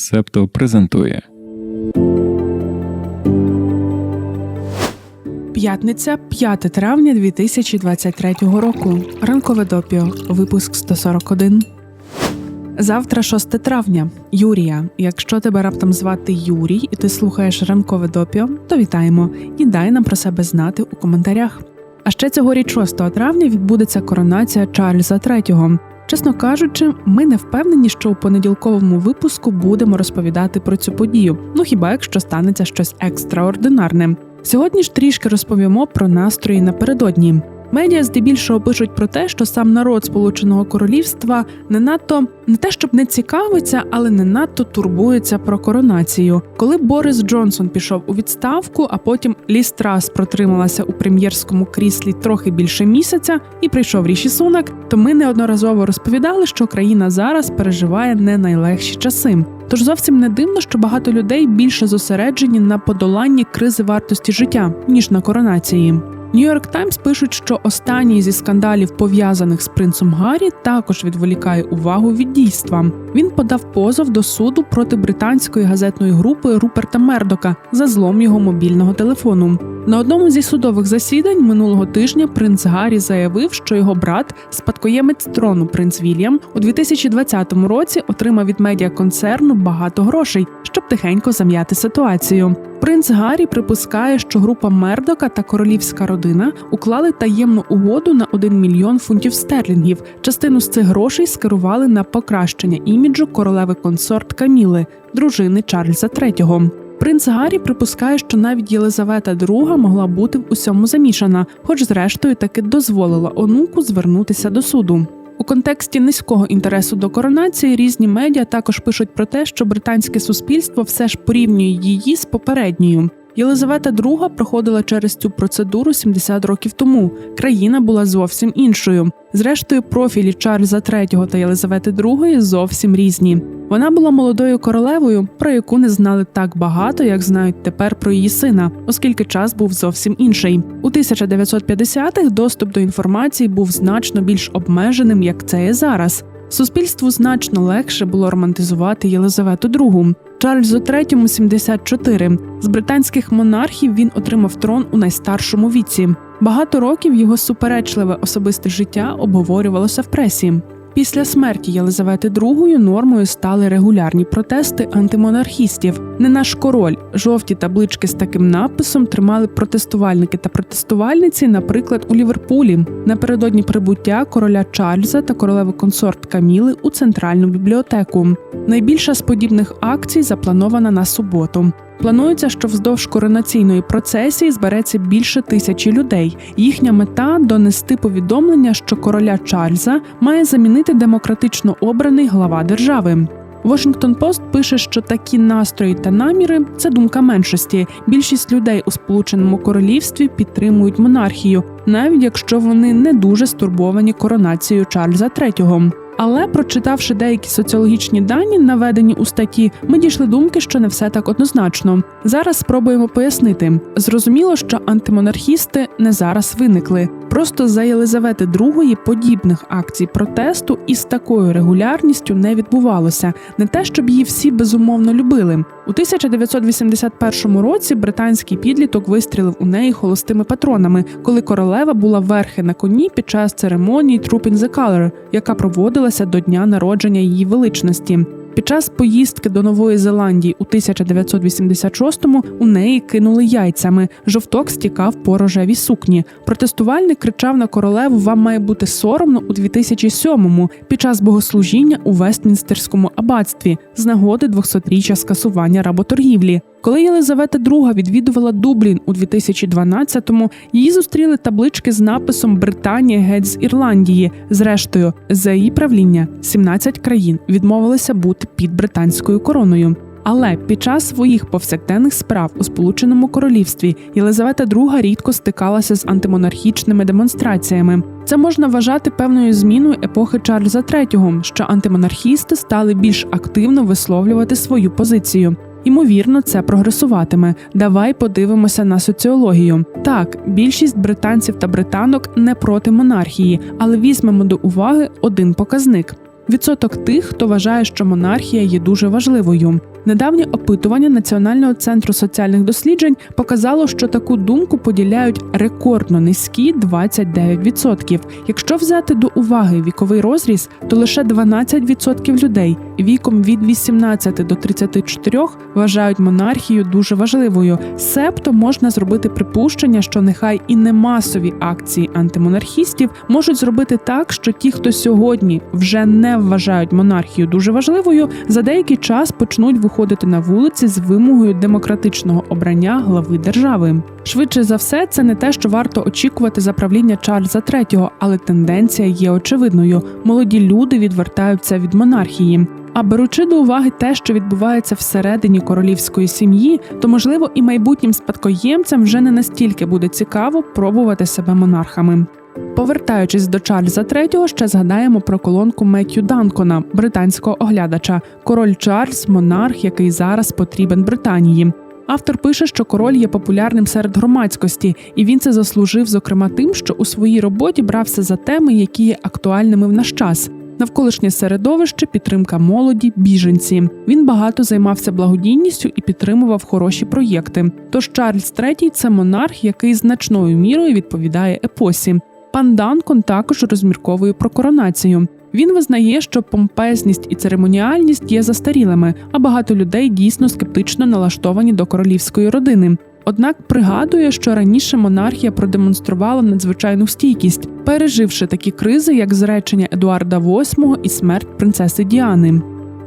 Септо презентує П'ятниця, 5 травня 2023 року. Ранкове допіо. Випуск 141. Завтра 6 травня. Юрія. Якщо тебе раптом звати Юрій і ти слухаєш ранкове допіо, то вітаємо і дай нам про себе знати у коментарях. А ще цьогоріч 6 травня відбудеться коронація Чарльза III. Чесно кажучи, ми не впевнені, що у понеділковому випуску будемо розповідати про цю подію. Ну хіба якщо станеться щось екстраординарне. Сьогодні ж трішки розповімо про настрої напередодні. Медіа здебільшого пишуть про те, що сам народ Сполученого Королівства не надто не те, щоб не цікавиться, але не надто турбується про коронацію. Коли Борис Джонсон пішов у відставку, а потім Ліс Трас протрималася у прем'єрському кріслі трохи більше місяця і прийшов Ріші Сунак, то ми неодноразово розповідали, що країна зараз переживає не найлегші часи. Тож зовсім не дивно, що багато людей більше зосереджені на подоланні кризи вартості життя ніж на коронації. Нью-Йорк Таймс пишуть, що останній зі скандалів, пов'язаних з принцем Гаррі, також відволікає увагу від дійства. Він подав позов до суду проти британської газетної групи Руперта Мердока за злом його мобільного телефону. На одному зі судових засідань минулого тижня принц Гаррі заявив, що його брат, спадкоємець трону принц Вільям, у 2020 році отримав від медіаконцерну багато грошей, щоб тихенько зам'яти ситуацію. Принц Гаррі припускає, що група Мердока та королівська родина уклали таємну угоду на 1 мільйон фунтів стерлінгів. Частину з цих грошей скерували на покращення іміджу королеви консорт Каміли, дружини Чарльза III. Принц Гаррі припускає, що навіть Єлизавета II могла бути в усьому замішана, хоч зрештою таки дозволила онуку звернутися до суду. У контексті низького інтересу до коронації різні медіа також пишуть про те, що британське суспільство все ж порівнює її з попередньою. Єлизавета II проходила через цю процедуру 70 років тому. Країна була зовсім іншою. Зрештою, профілі Чарльза III та Єлизавети II зовсім різні. Вона була молодою королевою, про яку не знали так багато, як знають тепер про її сина, оскільки час був зовсім інший. У 1950-х доступ до інформації був значно більш обмеженим, як це є зараз. Суспільству значно легше було романтизувати Єлизавету II. Чарльзу III 74. З британських монархів він отримав трон у найстаршому віці. Багато років його суперечливе особисте життя обговорювалося в пресі. Після смерті Єлизавети II нормою стали регулярні протести антимонархістів. Не наш король. Жовті таблички з таким написом тримали протестувальники та протестувальниці, наприклад, у Ліверпулі напередодні прибуття короля Чарльза та королеви консорт Каміли у центральну бібліотеку. Найбільша з подібних акцій запланована на суботу. Планується, що вздовж коронаційної процесії збереться більше тисячі людей. Їхня мета донести повідомлення, що короля Чарльза має замінити демократично обраний глава держави. Washington Post пише, що такі настрої та наміри це думка меншості. Більшість людей у Сполученому Королівстві підтримують монархію, навіть якщо вони не дуже стурбовані коронацією Чарльза III. Але прочитавши деякі соціологічні дані, наведені у статті, ми дійшли думки, що не все так однозначно. Зараз спробуємо пояснити. Зрозуміло, що антимонархісти не зараз виникли. Просто за Єлизавети II подібних акцій протесту із такою регулярністю не відбувалося. Не те, щоб її всі безумовно любили. У 1981 році британський підліток вистрілив у неї холостими патронами, коли королева була верхи на коні під час церемонії Troop in the Colour, яка проводилася до дня народження її величності. Під час поїздки до Нової Зеландії у 1986-му у неї кинули яйцями. Жовток стікав по рожевій сукні. Протестувальник кричав на королеву Вам має бути соромно у 2007-му під час богослужіння у Вестмінстерському аббатстві з нагоди 200-річчя скасування работоргівлі. Коли Єлизавета II відвідувала Дублін у 2012-му, її зустріли таблички з написом Британія геть з Ірландії. Зрештою, за її правління 17 країн відмовилися бути під британською короною. Але під час своїх повсякденних справ у Сполученому Королівстві Єлизавета II рідко стикалася з антимонархічними демонстраціями. Це можна вважати певною зміною епохи Чарльза III, що антимонархісти стали більш активно висловлювати свою позицію. Ймовірно, це прогресуватиме. Давай подивимося на соціологію. Так, більшість британців та британок не проти монархії, але візьмемо до уваги один показник. Відсоток тих, хто вважає, що монархія є дуже важливою. Недавнє опитування Національного центру соціальних досліджень показало, що таку думку поділяють рекордно низькі 29%. Якщо взяти до уваги віковий розріз, то лише 12% людей віком від 18 до 34 вважають монархію дуже важливою. Себто можна зробити припущення, що нехай і не масові акції антимонархістів можуть зробити так, що ті, хто сьогодні вже не вважають монархію дуже важливою, за деякий час почнуть виходити на вулиці з вимогою демократичного обрання глави держави. Швидше за все, це не те, що варто очікувати за правління Чарльза III, але тенденція є очевидною. Молоді люди відвертаються від монархії. А беручи до уваги те, що відбувається всередині королівської сім'ї, то можливо і майбутнім спадкоємцям вже не настільки буде цікаво пробувати себе монархами. Повертаючись до Чарльза III, ще згадаємо про колонку Меттю Данкона, британського оглядача, король Чарльз, монарх, який зараз потрібен Британії. Автор пише, що король є популярним серед громадськості, і він це заслужив, зокрема, тим, що у своїй роботі брався за теми, які є актуальними в наш час. Навколишнє середовище, підтримка молоді, біженці. Він багато займався благодійністю і підтримував хороші проєкти. Тож Чарльз III – це монарх, який значною мірою відповідає епосі. Пан Данкон також розмірковує про коронацію. Він визнає, що помпезність і церемоніальність є застарілими, а багато людей дійсно скептично налаштовані до королівської родини. Однак пригадує, що раніше монархія продемонструвала надзвичайну стійкість, переживши такі кризи, як зречення Едуарда VIII і смерть принцеси Діани.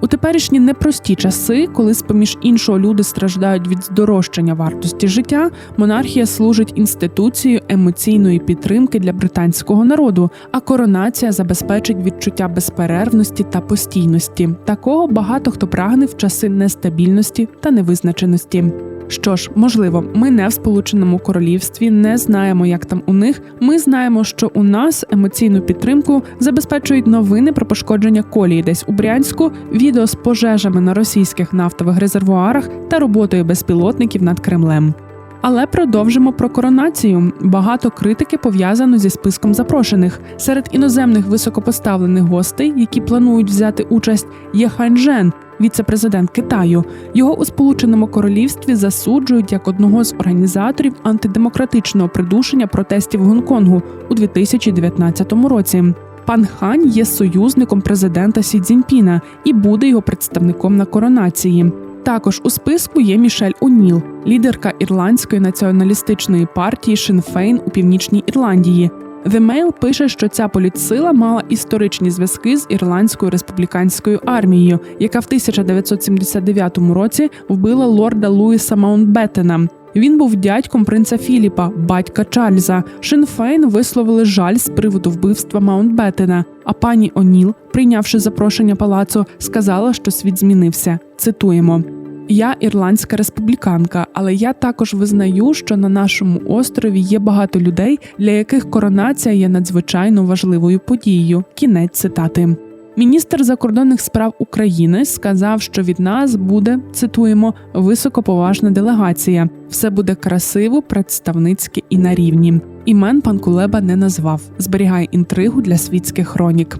У теперішні непрості часи, коли з поміж іншого люди страждають від здорожчання вартості життя, монархія служить інституцією емоційної підтримки для британського народу, а коронація забезпечить відчуття безперервності та постійності. Такого багато хто прагне в часи нестабільності та невизначеності. Що ж, можливо, ми не в Сполученому Королівстві, не знаємо, як там у них. Ми знаємо, що у нас емоційну підтримку забезпечують новини про пошкодження колії десь у Брянську, відео з пожежами на російських нафтових резервуарах та роботою безпілотників над Кремлем. Але продовжимо про коронацію. Багато критики пов'язано зі списком запрошених. Серед іноземних високопоставлених гостей, які планують взяти участь, є Ханьжен, віце-президент Китаю. Його у Сполученому Королівстві засуджують як одного з організаторів антидемократичного придушення протестів Гонконгу у 2019 році. Пан Хань є союзником президента Сі Цзіньпіна і буде його представником на коронації. Також у списку є Мішель О'Ніл, лідерка ірландської націоналістичної партії Шинфейн у північній Ірландії. The Mail пише, що ця політсила мала історичні зв'язки з ірландською республіканською армією, яка в 1979 році вбила лорда Луїса Маунтбеттена. Він був дядьком принца Філіпа, батька Чарльза. Шинфейн висловили жаль з приводу вбивства Маунтбеттена. А пані О'Ніл, прийнявши запрошення палацу, сказала, що світ змінився. Цитуємо. Я ірландська республіканка, але я також визнаю, що на нашому острові є багато людей, для яких коронація є надзвичайно важливою подією. Кінець цитати. Міністр закордонних справ України сказав, що від нас буде цитуємо високоповажна делегація. Все буде красиво, представницьке і на рівні. Імен пан Кулеба не назвав, зберігає інтригу для світських хронік.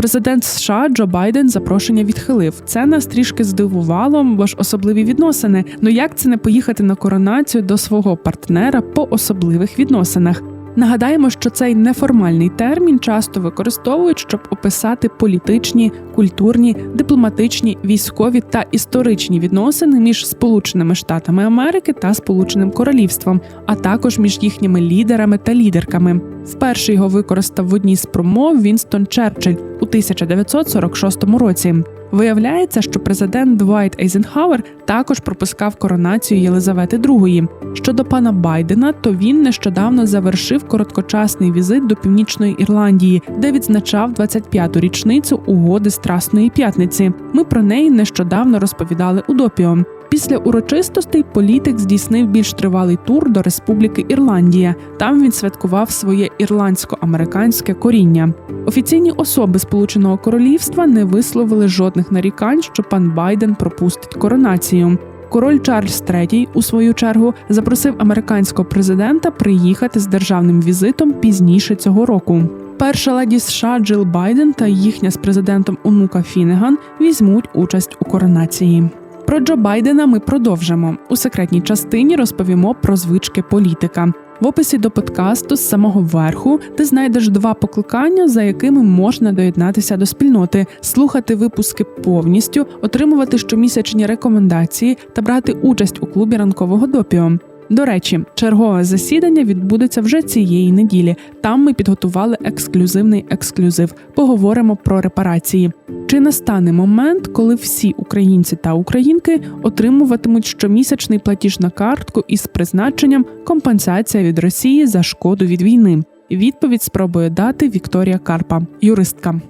Президент США Джо Байден запрошення відхилив. Це нас трішки здивувало, бо ж особливі відносини. Ну як це не поїхати на коронацію до свого партнера по особливих відносинах? Нагадаємо, що цей неформальний термін часто використовують, щоб описати політичні, культурні, дипломатичні, військові та історичні відносини між Сполученими Штатами Америки та Сполученим Королівством, а також між їхніми лідерами та лідерками. Вперше його використав в одній з промов Вінстон Черчилль у 1946 році. Виявляється, що президент Двайт Ейзенхауер також пропускав коронацію Єлизавети II. Щодо пана Байдена, то він нещодавно завершив короткочасний візит до північної Ірландії, де відзначав 25-ту річницю угоди Страсної п'ятниці. Ми про неї нещодавно розповідали у допіо. Після урочистостей політик здійснив більш тривалий тур до Республіки Ірландія. Там він святкував своє ірландсько-американське коріння. Офіційні особи Сполученого Королівства не висловили жодних нарікань, що пан Байден пропустить коронацію. Король Чарльз III, у свою чергу, запросив американського президента приїхати з державним візитом пізніше цього року. Перша леді США Джил Байден та їхня з президентом онука Фінеган візьмуть участь у коронації. Про Джо Байдена ми продовжимо. У секретній частині розповімо про звички політика. В описі до подкасту з самого верху ти знайдеш два покликання, за якими можна доєднатися до спільноти, слухати випуски повністю, отримувати щомісячні рекомендації та брати участь у клубі ранкового допіо. До речі, чергове засідання відбудеться вже цієї неділі. Там ми підготували ексклюзивний ексклюзив. Поговоримо про репарації. Чи настане момент, коли всі українці та українки отримуватимуть щомісячний платіж на картку із призначенням компенсація від Росії за шкоду від війни? Відповідь спробує дати Вікторія Карпа, юристка.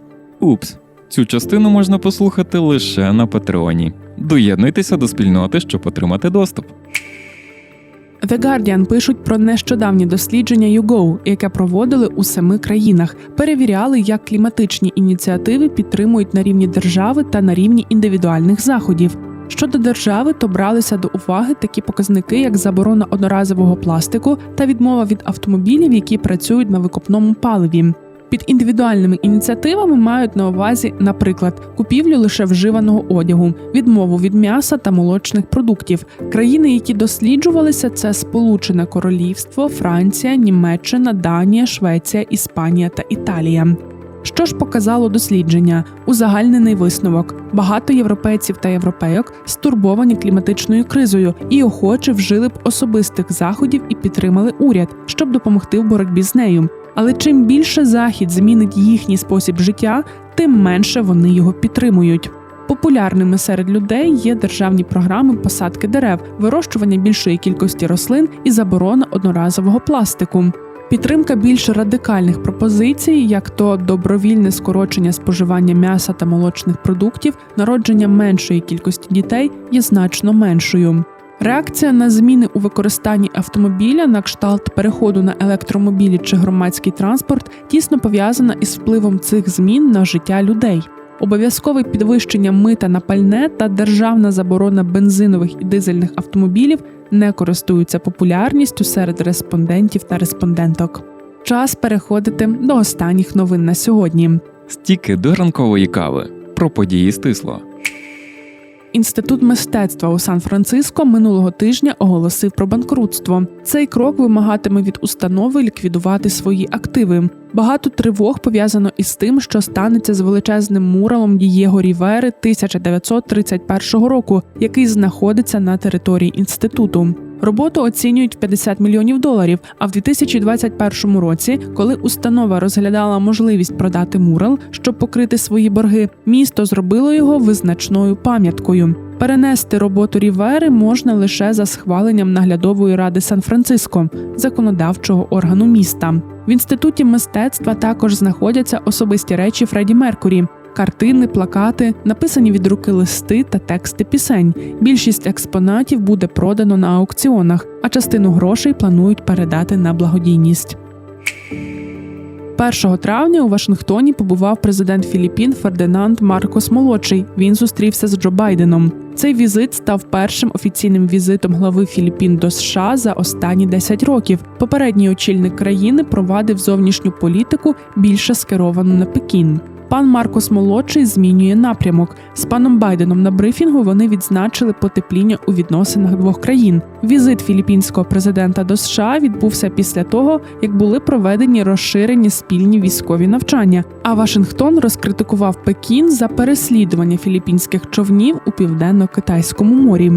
Упс, цю частину можна послухати лише на Патреоні. Доєднуйтеся до спільноти, щоб отримати доступ. The Guardian пишуть про нещодавні дослідження YouGo, яке проводили у семи країнах. Перевіряли, як кліматичні ініціативи підтримують на рівні держави та на рівні індивідуальних заходів. Щодо держави, то бралися до уваги такі показники, як заборона одноразового пластику та відмова від автомобілів, які працюють на викопному паливі. Під індивідуальними ініціативами мають на увазі, наприклад, купівлю лише вживаного одягу, відмову від м'яса та молочних продуктів. Країни, які досліджувалися, це Сполучене Королівство, Франція, Німеччина, Данія, Швеція, Іспанія та Італія. Що ж показало дослідження? Узагальнений висновок: багато європейців та європейок стурбовані кліматичною кризою і охоче вжили б особистих заходів і підтримали уряд, щоб допомогти в боротьбі з нею. Але чим більше захід змінить їхній спосіб життя, тим менше вони його підтримують. Популярними серед людей є державні програми посадки дерев, вирощування більшої кількості рослин і заборона одноразового пластику. Підтримка більш радикальних пропозицій, як то добровільне скорочення споживання м'яса та молочних продуктів, народження меншої кількості дітей, є значно меншою. Реакція на зміни у використанні автомобіля на кшталт переходу на електромобілі чи громадський транспорт тісно пов'язана із впливом цих змін на життя людей. Обов'язкове підвищення мита на пальне та державна заборона бензинових і дизельних автомобілів не користуються популярністю серед респондентів та респонденток. Час переходити до останніх новин на сьогодні. Стіки до ранкової кави про події стисло. Інститут мистецтва у Сан-Франциско минулого тижня оголосив про банкрутство. Цей крок вимагатиме від установи ліквідувати свої активи. Багато тривог пов'язано із тим, що станеться з величезним муралом Дієго Рівери 1931 року, який знаходиться на території інституту. Роботу оцінюють в 50 мільйонів доларів. А в 2021 році, коли установа розглядала можливість продати мурал, щоб покрити свої борги, місто зробило його визначною пам'яткою. Перенести роботу Рівери можна лише за схваленням наглядової ради Сан-Франциско, законодавчого органу міста. В інституті мистецтва також знаходяться особисті речі Фредді Меркурі. Картини, плакати, написані від руки листи та тексти пісень. Більшість експонатів буде продано на аукціонах, а частину грошей планують передати на благодійність. 1 травня у Вашингтоні побував президент Філіппін Фердинанд Маркос Молодший. Він зустрівся з Джо Байденом. Цей візит став першим офіційним візитом глави Філіппін до США за останні 10 років. Попередній очільник країни провадив зовнішню політику більше скеровану на Пекін. Пан Маркос молодший змінює напрямок. З паном Байденом на брифінгу вони відзначили потепління у відносинах двох країн. Візит філіппінського президента до США відбувся після того, як були проведені розширені спільні військові навчання. А Вашингтон розкритикував Пекін за переслідування філіппінських човнів у південно-китайському морі.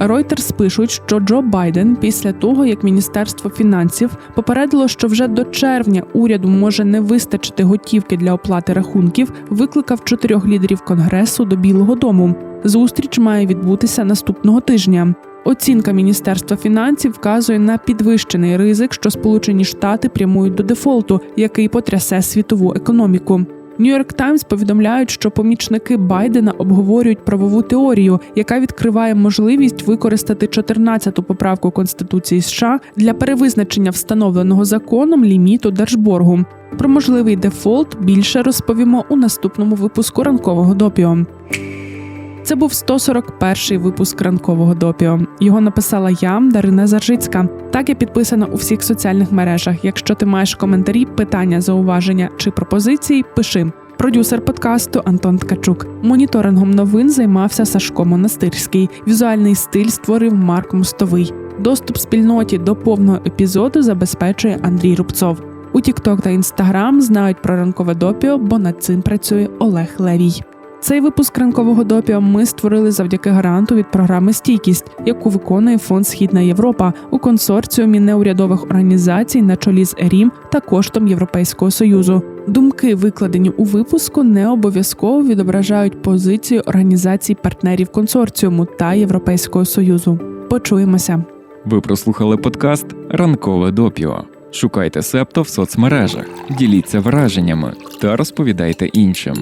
Reuters пишуть, що Джо Байден після того, як Міністерство фінансів попередило, що вже до червня уряду може не вистачити готівки для оплати рахунків, викликав чотирьох лідерів конгресу до Білого Дому. Зустріч має відбутися наступного тижня. Оцінка Міністерства фінансів вказує на підвищений ризик, що Сполучені Штати прямують до дефолту, який потрясе світову економіку. Нью-Йорк Таймс повідомляють, що помічники Байдена обговорюють правову теорію, яка відкриває можливість використати 14-ту поправку Конституції США для перевизначення встановленого законом ліміту держборгу. Про можливий дефолт більше розповімо у наступному випуску ранкового допіо. Це був 141-й випуск ранкового допіо. Його написала я, Дарина Заржицька. Так і підписано у всіх соціальних мережах. Якщо ти маєш коментарі, питання, зауваження чи пропозиції, пиши. Продюсер подкасту Антон Ткачук. Моніторингом новин займався Сашко Монастирський. Візуальний стиль створив Марк Мостовий. Доступ спільноті до повного епізоду забезпечує Андрій Рубцов. У TikTok та Instagram знають про ранкове допіо, бо над цим працює Олег Левій. Цей випуск ранкового допіо ми створили завдяки гранту від програми Стійкість, яку виконує фонд Східна Європа у консорціумі неурядових організацій на чолі з ЕРІМ та коштом Європейського союзу. Думки, викладені у випуску, не обов'язково відображають позицію організацій партнерів консорціуму та Європейського союзу. Почуємося. Ви прослухали подкаст Ранкове допіо. Шукайте Септо в соцмережах, діліться враженнями та розповідайте іншим.